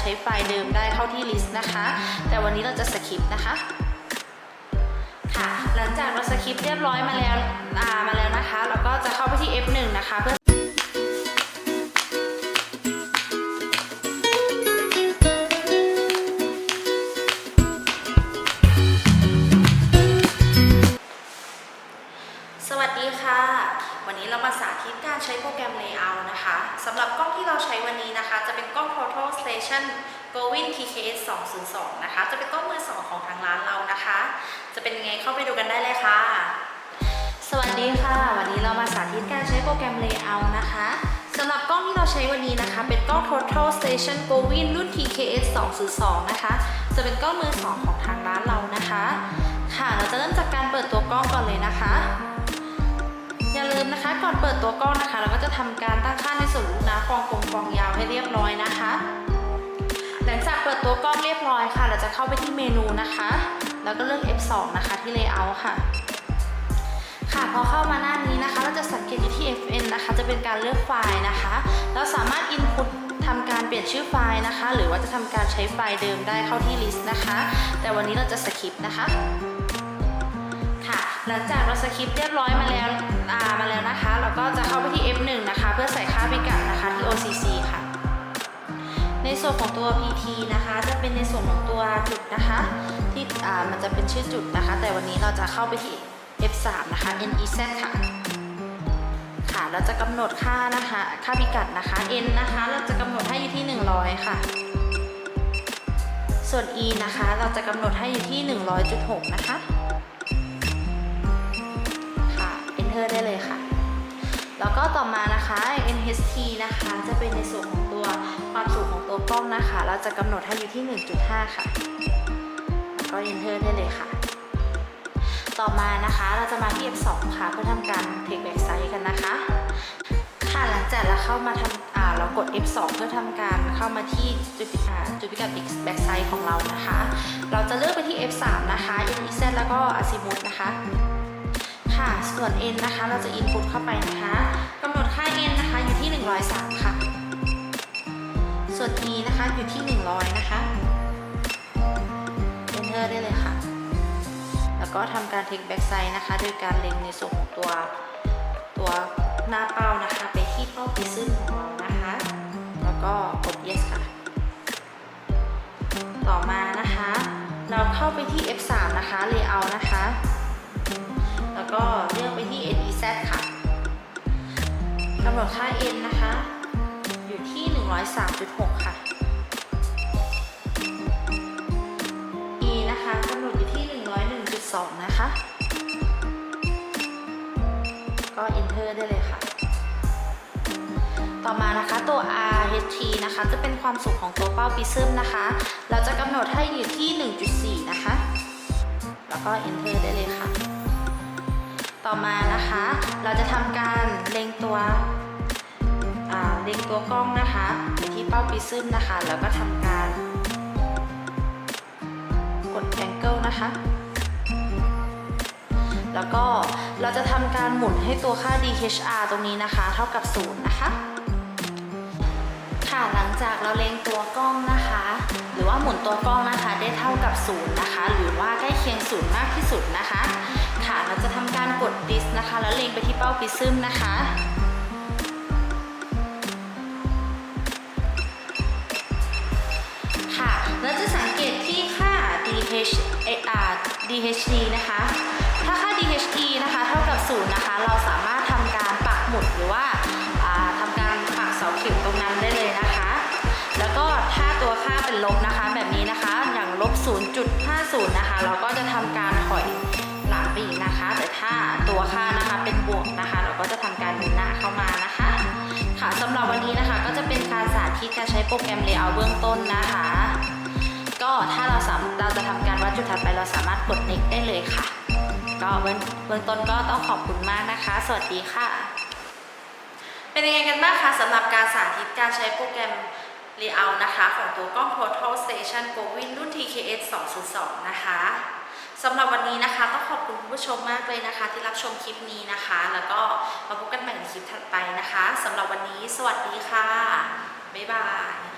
ใช้ไฟล์เดิมได้เข้าที่ลิสต์นะคะ แต่วันนี้เราจะสคิปนะคะค่ะหลังจากเราสคิปเรียบร้อยมาแล้วมาแล้วนะคะ เราก็จะเข้าไปที่ F1 นะคะเพื่อ วันนี้เรามาสาธิตการใช้โปรแกรม Layout นะคะสำหรับกล้องที่เราใช้วันนี้นะคะ จะเป็นกล้อง Total Station Govin TKS 202 นะคะ จะเป็นกล้องมือสองของทางร้านเรานะคะ จะเป็นยังไงเข้าไปดูกันได้เลยค่ะ สวัสดีค่ะ วันนี้เรามาสาธิตการใช้โปรแกรม Layout นะคะสำหรับกล้องที่เราใช้วันนี้นะคะ เป็นกล้อง Total Station Govin รุ่น TKS 202 นะคะ จะเป็นกล้องมือสองของทางร้านเรานะคะ ค่ะ เราจะเริ่มจากการเปิดตัวกล้องก่อนเลยนะคะ มนะคะ ก่อนเปิดตัวกล้องนะคะ เราก็จะทำการตั้งค่าในส่วนลูกน้ำฟองกลมฟองยาวให้เรียบร้อยนะคะ หลังจากเปิดตัวกล้องเรียบร้อยค่ะ เราจะเข้าไปที่เมนูนะคะ แล้วก็เลือก F2 นะคะที่ Layout ค่ะ ค่ะพอเข้ามาหน้านี้นะคะ เราจะสังเกตอยู่ที่ FN นะคะ จะเป็นการเลือกไฟล์นะคะ เราสามารถ Input ทำการเปลี่ยนชื่อไฟล์นะคะ หรือว่าจะทำการใช้ไฟล์เดิมได้เข้าที่ list นะคะ แต่วันนี้เราจะสคิปนะคะ หลังจากเราสคริปต์เรียบร้อยมาแล้วอ่ามาแล้วนะคะ เราก็จะเข้าไปที่ F1 นะคะ เพื่อใส่ค่าพิกัดนะคะที่ OCC ค่ะ ในส่วนของตัว PT นะคะ จะเป็นในส่วนของตัวจุดนะคะ ที่อ่ามันจะเป็นชื่อจุดนะคะ แต่วันนี้เราจะเข้าไปที่ F3 นะคะ NEZ ค่ะค่ะ เราจะกำหนดค่านะคะ ค่าพิกัดนะคะ N นะคะ เราจะกำหนดให้อยู่ที่ 100 ค่ะส่วน E นะคะ เราจะกำหนดให้อยู่ที่ 100.6 นะคะค่ะ HT นะคะ จะเป็นในส่วนของตัวความสูงของตัวกล้องนะคะ เราจะกำหนดให้อยู่ที่ 1.5 ค่ะ แล้วก็ enter ได้เลยค่ะ ต่อมานะคะเราจะมาที่ F2 ค่ะ เพื่อทำการ take back size กันนะคะ ค่ะหลังจากเราเข้ามาทำอ่าเรากด F2 เพื่อทำการเข้ามาที่จุดพิกัดจุดพิกัด back size ของเรานะคะ เราจะเลือกไปที่ F3 นะคะ NEZ แล้วก็ Azimuth นะคะค่ะ ส่วน n นะคะ เราจะ input เข้าไปนะคะกำหนด ค่า n นะคะอยู่ที่ 103 ค่ะ ส่วน e นะคะอยู่ที่ 100 นะคะ enter ได้เลยค่ะ แล้วก็ทำการ take back size นะคะ โดยการเล็งในส่วนของตัวตัวหน้าเป้านะคะ ไปที่เป้าพิซึมของเรานะคะ แล้วก็กด yes ค่ะ ต่อมานะคะ เราเข้าไปที่ F3 นะคะ layout นะคะำหนดค่า N นะคะ อยู่ที่ 103.6 ค่ะ E นะคะกำหนดอยู่ที่ 101.2 นะคะ ก็ Enter ได้เลยค่ะ ต่อมานะคะตัว RHT นะคะจะเป็นความสูงของตัวเป้าปิซึมนะคะ เราจะกำหนดให้อยู่ที่ 1.4 นะคะ แล้วก็ Enter ได้เลยค่ะ ต่อมานะคะ เราจะทำการเล็งตัว เล็งตัวกล้องนะคะไปที่เป้าปิซึมนะคะ แล้วก็ทำการกด Angle นะคะ แล้วก็เราจะทำการหมุนให้ตัวค่า DHR ตรงนี้นะคะ เท่ากับ 0 นะคะ ค่ะหลังจากเราเล็งตัวกล้องนะคะ หรือว่าหมุนตัวกล้องนะคะได้เท่ากับ 0 นะคะ หรือว่าใกล้เคียงศูนย์มากที่สุดนะคะ ค่ะเราจะทำการกดดิสนะคะ แล้วเล็งไปที่เป้าพิซึมนะคะ DH AR DHD นะคะ ถ้าค่า DHE นะคะเท่ากับ0นะคะ เราสามารถทำการปักหมุดหรือว่าาทำการปักเสาเข็มตรงนั้นได้เลยนะคะ แล้วก็ถ้าตัวค่าเป็นลบนะคะ แบบนี้นะคะ อย่างลบ 0.50 นะคะ เราก็จะทำการถอยหลังไปอีกนะคะ แต่ถ้าตัวค่านะคะเป็นบวกนะคะ เราก็จะทำการเดินหน้าเข้ามานะคะ ค่ะสำหรับวันนี้นะคะก็จะเป็นการสาธิตการใช้โปรแกรม Layout เบื้องต้นนะคะ จุดถัดไปเราสามารถกด next ได้เลยค่ะ ก็เบื้องเบื้องต้นก็ต้องขอบคุณมากนะคะ สวัสดีค่ะ เป็นยังไงกันบ้างคะสำหรับการสาธิตการใช้โปรแกรม Layout นะคะ ของตัวกล้อง Total Station Govin รุ่น TKS 202 นะคะสำหรับวันนี้นะคะต้องขอบคุณคุณผู้ชมมากเลยนะคะ ที่รับชมคลิปนี้นะคะ แล้วก็มาพบกันใหม่ในคลิปถัดไปนะคะสำหรับวันนี้ สวัสดีค่ะ บ๊ายบาย